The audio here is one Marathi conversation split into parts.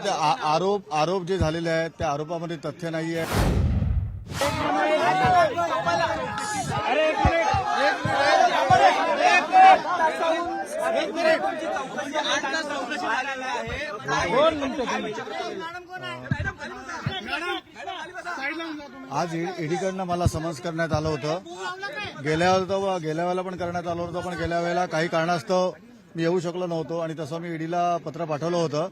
ते आ- आरोप आरोप जे झालेले आहेत त्या आरोपामध्ये तथ्य नाही आहे आज ईडीकडनं मला समन्स करण्यात आलं होतं. गेल्या वेळेला गेल्या वेळेला पण करण्यात आलं होतं पण गेल्या वेळेला काही कारणास्तव मी येऊ शकलो नव्हतो आणि तसं मी ईडीला पत्र पाठवलं होतं.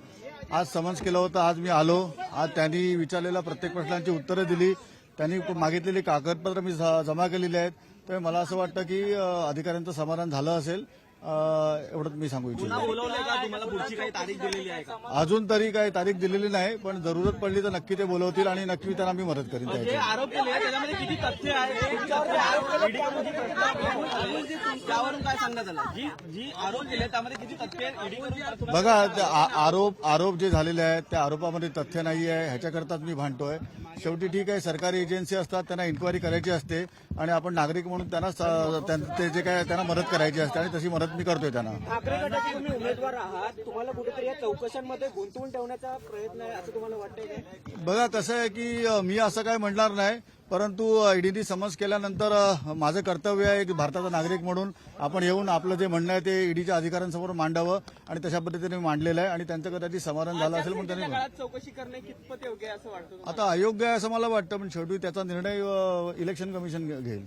आज समन्स केलं होतं आज मी आलो. आज त्यांनी विचारलेल्या प्रत्येक प्रश्नांची उत्तरं दिली. त्यांनी मागितलेली कागदपत्र मी ज- जमा केलेली आहेत. तर मला असं वाटतं की अधिकाऱ्यांचं समाधान झालं असेल. एवढंच मी सांगू इच्छितो बोलवलंय का? तुम्हाला पुढची काही तारीख दिलेली आहे का? अजून तरी काही तारीख दिलेली नाही पण जरूरत पडली तर नक्की ते बोलवतील आणि नक्की त्यांना मी मदत करीन जे त्याची आरोप केले त्याच्यामध्ये किती तथ्य आहे? किती तथ्य आहे? ED कडून जी प्रश्न जी तुम- त्यावरून काय सांगण्यात आलं जी जी आरोप केले त्यामध्ये किती तथ्य आहे? ईडी कडून बघा आरोप आरोप जे झालेले आहेत त्या आरोपामध्ये तथ्य नाही आहे ह्याच्याकरताच मी भांडतोय. शेवटी ठीक आहे सरकारी एजन्सी असतात त्यांना इन्क्वायरी करायची असते आणि आपण नागरिक म्हणून त्यांना ते जे काय त्यांना मदत करायची असते आणि तशी मदत मी करतोय त्यांना. ठाकरे गटाचे तुम्ही उमेदवार आहात. तुम्हाला कुठेतरी या चौकशांमध्ये गुंतवून ठेवण्याचा प्रयत्न आहे असं तुम्हाला वाटतंय का? बघा कसं आहे की मी असं काय म्हणणार नाही परंतु ईडीनी समज केल्यानंतर माझं कर्तव्य आहे की भारताचा नागरिक म्हणून आपण येऊन आपलं जे म्हणणं आहे ते ईडीच्या अधिकाऱ्यांसमोर मांडावं आणि तशा पद्धतीने मी मांडलेलं आहे आणि त्यांचं कदाचित समाधान झालं असेल म्हणून त्यांनी चौकशी करणे कितपत योग्य आहे असं वाटतं आता अयोग्य आहे असं मला वाटतं पण शेवटी त्याचा निर्णय इलेक्शन कमिशन घेईल.